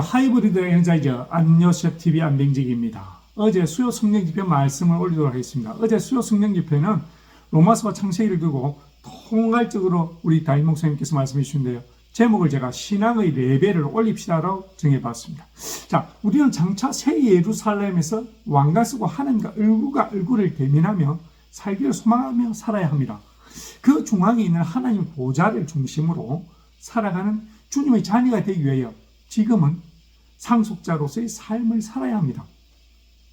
하이브리드 에너자이저 안요셉 TV 안병직입니다. 어제 수요 성령 집회 말씀을 올리도록 하겠습니다. 어제 수요 성령 집회는 로마서와 창세기를 두고 통괄적으로 우리 다임 목사님께서 말씀해 주신데요. 제목을 제가 신앙의 레벨을 올립시다라고 정해봤습니다. 자, 우리는 장차 새 예루살렘에서 왕가 쓰고 하나님과 얼굴과 얼굴을 대면하며 살기를 소망하며 살아야 합니다. 그 중앙에 있는 하나님 보좌를 중심으로 살아가는 주님의 자녀가 되기 위하여 지금은 상속자로서의 삶을 살아야 합니다.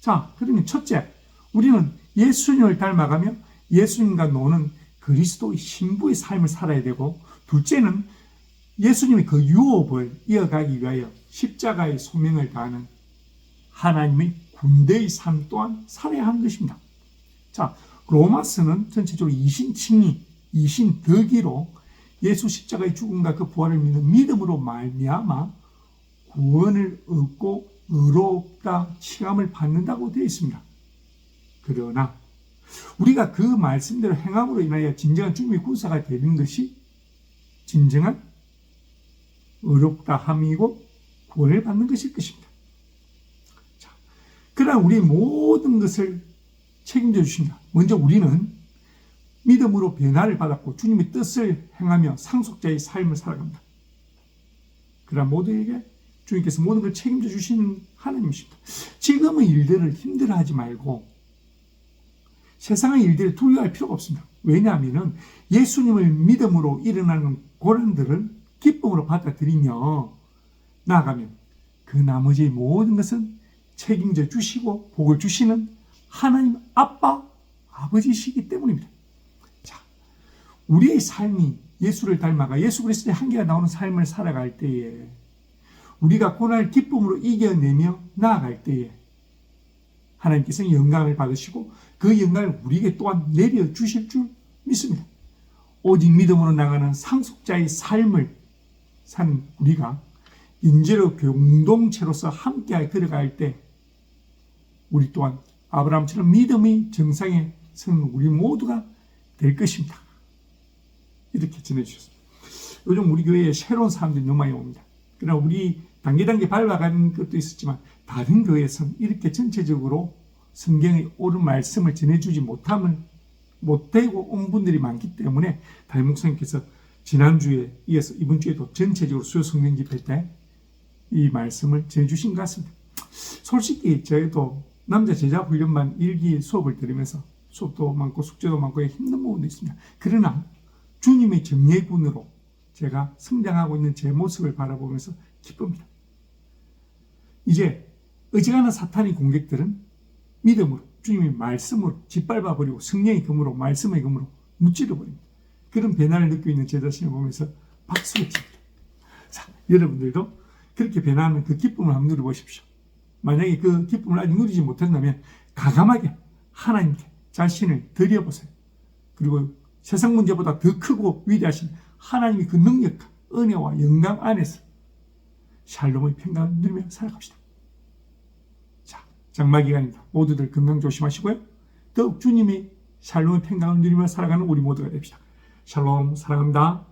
자, 그러면 첫째, 우리는 예수님을 닮아가며 예수님과 노는 그리스도의 신부의 삶을 살아야 되고, 둘째는 예수님의 그 유업을 이어가기 위하여 십자가의 소명을 다하는 하나님의 군대의 삶 또한 살아야 하는 것입니다. 자, 로마서는 전체적으로 이신칭의, 이신덕이로 예수 십자가의 죽음과 그 부활을 믿는 믿음으로 말미암아 구원을 얻고 의롭다 칭함을 받는다고 되어 있습니다. 그러나 우리가 그 말씀대로 행함으로 인하여 진정한 주님의 군사가 되는 것이 진정한 의롭다 함이고 구원을 받는 것일 것입니다. 자, 그러나 우리 모든 것을 책임져 주신다. 먼저 우리는 믿음으로 변화를 받았고 주님의 뜻을 행하며 상속자의 삶을 살아갑니다. 그러나 모두에게 주님께서 모든 걸 책임져 주시는 하나님이십니다. 지금의 일들을 힘들어하지 말고 세상의 일들에 두려워할 필요가 없습니다. 왜냐하면 예수님을 믿음으로 일어나는 고난들을 기쁨으로 받아들이며 나아가면 그 나머지 모든 것은 책임져 주시고 복을 주시는 하나님 아빠 아버지시기 때문입니다. 자, 우리의 삶이 예수를 닮아가 예수 그리스도의 한계가 나오는 삶을 살아갈 때에 우리가 고난을 기쁨으로 이겨내며 나아갈 때에 하나님께서는 영광을 받으시고 그 영광을 우리에게 또한 내려주실 줄 믿습니다. 오직 믿음으로 나가는 상속자의 삶을 사는 우리가 인재로 공동체로서 함께 들어갈 때 우리 또한 아브라함처럼 믿음의 정상에 서는 우리 모두가 될 것입니다. 이렇게 전해주셨습니다. 요즘 우리 교회에 새로운 사람들이 너무 많이 옵니다. 그러나 우리 단계 단계 밟아가는 것도 있었지만 다른 교회에서는 이렇게 전체적으로 성경의 옳은 말씀을 전해주지 못함을 못되고 온 분들이 많기 때문에 다임 목사님께서 지난주에 이어서 이번 주에도 전체적으로 수요 성경 집회 때 이 말씀을 전해주신 것 같습니다. 솔직히 저희도 남자 제자 훈련반 일기 수업을 들으면서 수업도 많고 숙제도 많고 힘든 부분도 있습니다. 그러나 주님의 정예군으로 제가 성장하고 있는 제 모습을 바라보면서 기쁩니다. 이제 어지간한 사탄의 공격들은 믿음으로 주님의 말씀으로 짓밟아 버리고 성령의 금으로 말씀의 금으로 무찌르 버립니다. 그런 변화를 느끼고 있는 제 자신을 보면서 박수를 칩니다. 자, 여러분들도 그렇게 변화하는 그 기쁨을 한번 누려보십시오. 만약에 그 기쁨을 아직 누리지 못한다면 가감하게 하나님께 자신을 드려보세요. 그리고 세상 문제보다 더 크고 위대하신 하나님의 그 능력과 은혜와 영광 안에서 샬롬의 평강을 누리며 살아갑시다. 자, 장마 기간입니다. 모두들 건강 조심하시고요. 더욱 주님이 샬롬의 평강을 누리며 살아가는 우리 모두가 됩시다. 샬롬 사랑합니다.